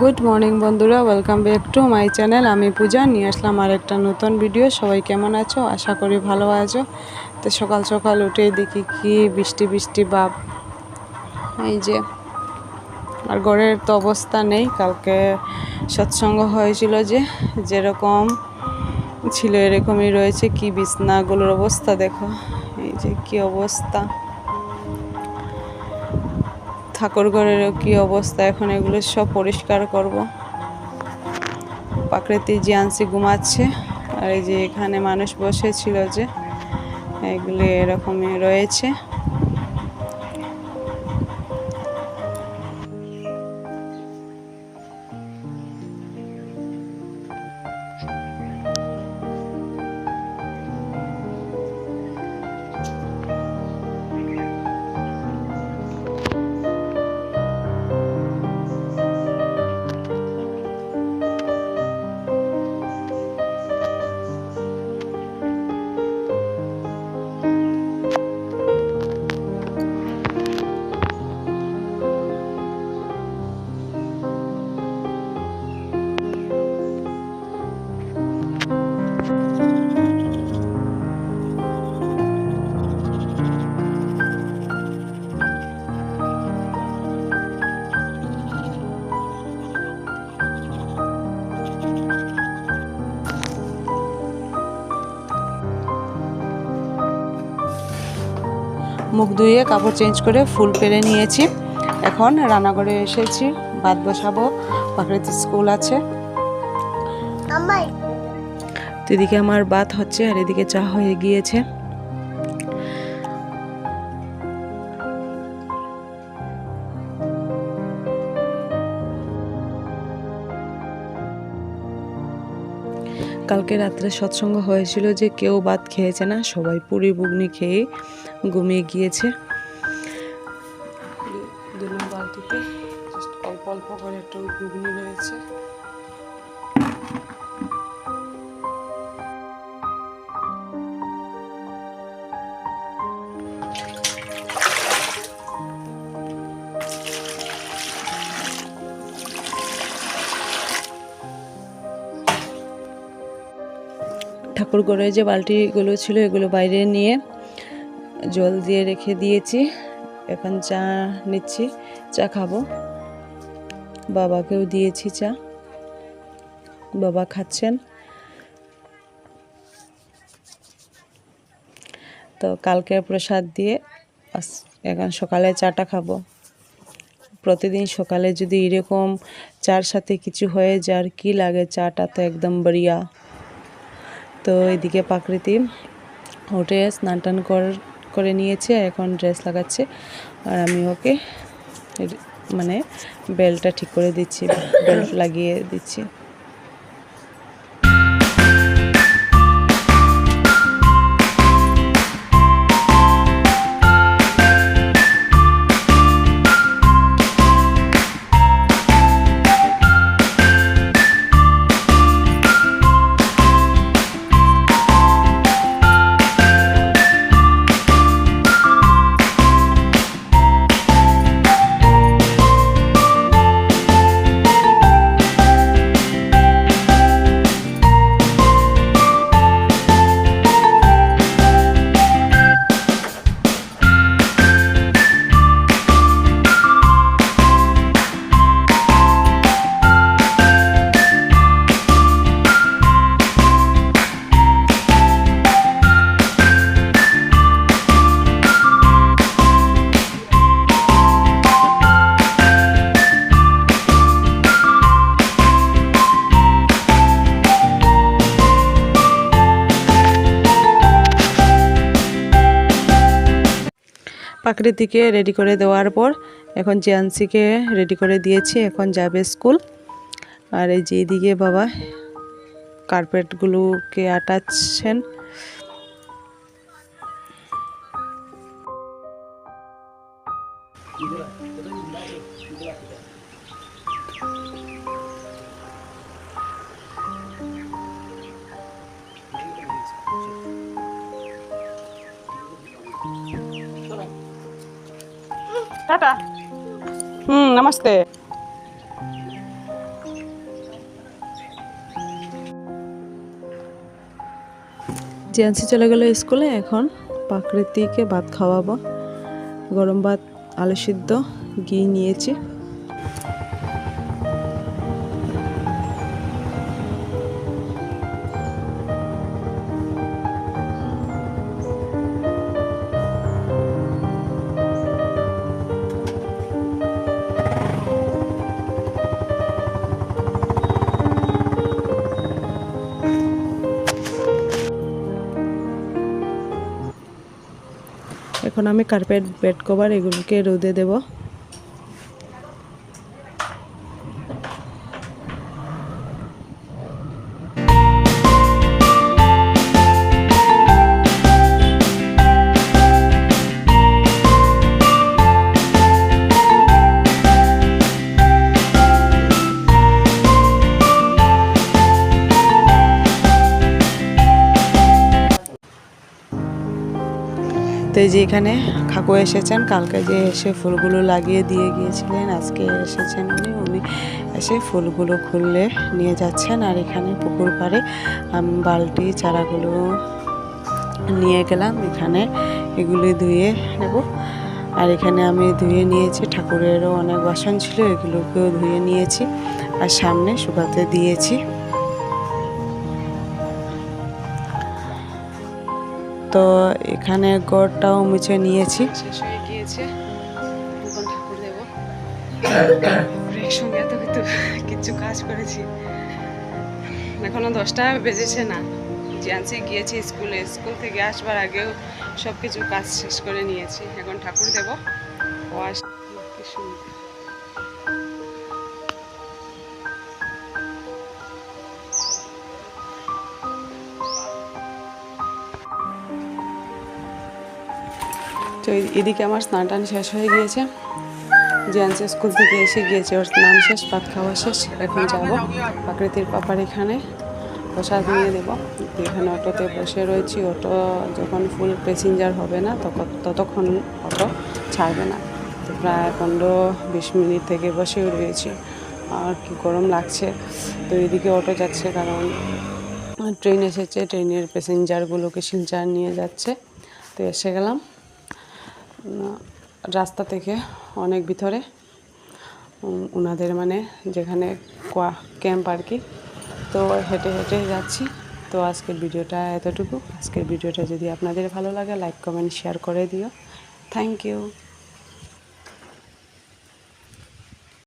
Good morning বন্ধুরা। Welcome back to my channel আমি পূজা। নিয়ে আসলাম আর একটা নতুন ভিডিও সবাই কেমন আছো? আশা করি ভালো আছো। তো সকাল সকাল উঠে দেখি কি বৃষ্টি বৃষ্টি ভাব। এই যে, আর ঘরের তো অবস্থা নেই। কালকে সৎসঙ্গ হয়েছিল যে, যেরকম ছিল এরকমই রয়েছে। কি বিছনাগুলোর অবস্থা দেখো। এই যে কি অবস্থা। ঠাকুর ঘরেরও কি অবস্থা? এখন এগুলো সব পরিষ্কার করব। প্রাকৃতিক জিয়ান্সি ঘুমাচ্ছে, আর এই যে এখানে মানুষ বসেছিল যে, এগুলি এরকমই রয়েছে। মুখ ধুয়ে কাপড় চেঞ্জ করে ফুল পেরে নিয়েছি। এখন রান্নাঘরে এসেছি ভাত বসাবো প্রাকৃতিক স্কুল আছে। তো এদিকে আমার ভাত হচ্ছে আর এদিকে চা হয়ে গিয়েছে। কালকে রাত্রে সৎসঙ্গ হয়েছিল যে কেউ ভাত খেয়েছে না সবাই পুরি বুগনি খেয়ে ঘুমিয়ে গিয়েছে। দিলাম বালতিতে। অল্প অল্প করে একটু ঘুগনি রয়েছে। ঠাকুর ঘরে যে বালতিগুলো ছিল এগুলো বাইরে নিয়ে জল দিয়ে রেখে দিয়েছি। এখন চা নিচ্ছি, চা খাব। বাবাকেও দিয়েছি চা। বাবা খাচ্ছেন। তো কালকে প্রসাদ দিয়ে এখন সকালে চাটা খাব। প্রতিদিন সকালে যদি এরকম চার সাথে কিছু হয়ে যার কি লাগে চাটা তো একদম বড়িয়া। তো এদিকে প্রাকৃতি উঠে স্নান টান কর- করে নিয়েছে এখন ড্রেস লাগাচ্ছে। আর আমি ওকে মানে বেলটা ঠিক করে দিচ্ছি বেল্ট লাগিয়ে দিচ্ছি। প্রাকৃতিকে রেডি করে দেওয়ার পর এখন জিয়ানসিকে রেডি করে দিয়েছি, এখন যাবে স্কুল আর এই যে এদিকে বাবা কার্পেটগুলোকে আটাচ্ছেন। ಟಾಟಾ ಹ್ಞೂ জিয়ান্সি চলে গেল স্কুলে, এখন পাকৃতিকে ভাত খাওয়াবো। গরম ভাত, আলু সিদ্ধ, ঘি নিয়েছি। এখন আমি কার্পেট বেড কভার এগুলোকে রোদে দেব। তো যে এখানে কাকু এসেছেন, কালকে যে এসে ফুলগুলো লাগিয়ে দিয়ে গিয়েছিলেন, আজকে এসেছেন উনি। উনি এসে ফুলগুলো খুললে নিয়ে যাচ্ছেন আর এখানে পুকুর পাড়ে আমি, বালতি, চারাগুলো নিয়ে গেলাম। এখানে এগুলি ধুয়ে নেব। আর এখানে আমি ধুয়ে নিয়েছি, ঠাকুরেরও অনেক বাসন ছিল, এগুলোকেও ধুয়ে নিয়েছি। আর সামনে শুকাতে দিয়েছি। তো এখানে গড়টাও মুছে নিয়েছি। শেষ হয়ে গিয়েছে। এখন ঠাকুর দেব। একসঙ্গে এত কিন্তু কিছু কাজ করেছি। এখনও দশটা বেজেছে না। জানছি গিয়েছি স্কুলে। স্কুল থেকে আসবার আগেও সব কিছু কাজ শেষ করে নিয়েছি। এখন ঠাকুর দেব। ও আস কি সুন্দর। তো এদিকে আমার স্নান টান শেষ হয়ে গিয়েছে। জিয়ান্সি স্কুল থেকে এসে গিয়েছে, ওর স্নান শেষ, ভাত খাওয়া শেষ, এখন যাব প্রাকৃতির পাপার এখানে প্রসাদ নিয়ে দেব এখানে অটোতে বসে রয়েছি, অটো যখন ফুল প্যাসেঞ্জার হবে না, তখন ততক্ষণ অটো ছাড়বে না। তো প্রায় পনেরো বিশ মিনিট থেকে বসেও রয়েছি। আর কি গরম লাগছে। তো এদিকে অটো যাচ্ছে কারণ ট্রেন এসেছে, ট্রেনের প্যাসেঞ্জারগুলোকে শিলচার নিয়ে যাচ্ছে। তো এসে গেলাম। রাস্তা থেকে অনেক ভিতরে ওনাদের মানে যেখানে কোয়া ক্যাম্প আর কি। তো হেঁটে হেঁটে যাচ্ছি। তো আজকের ভিডিওটা এতটুকু। আজকের ভিডিওটা যদি আপনাদের ভালো লাগে, লাইক, কমেন্ট, শেয়ার করে দিও। Thank you.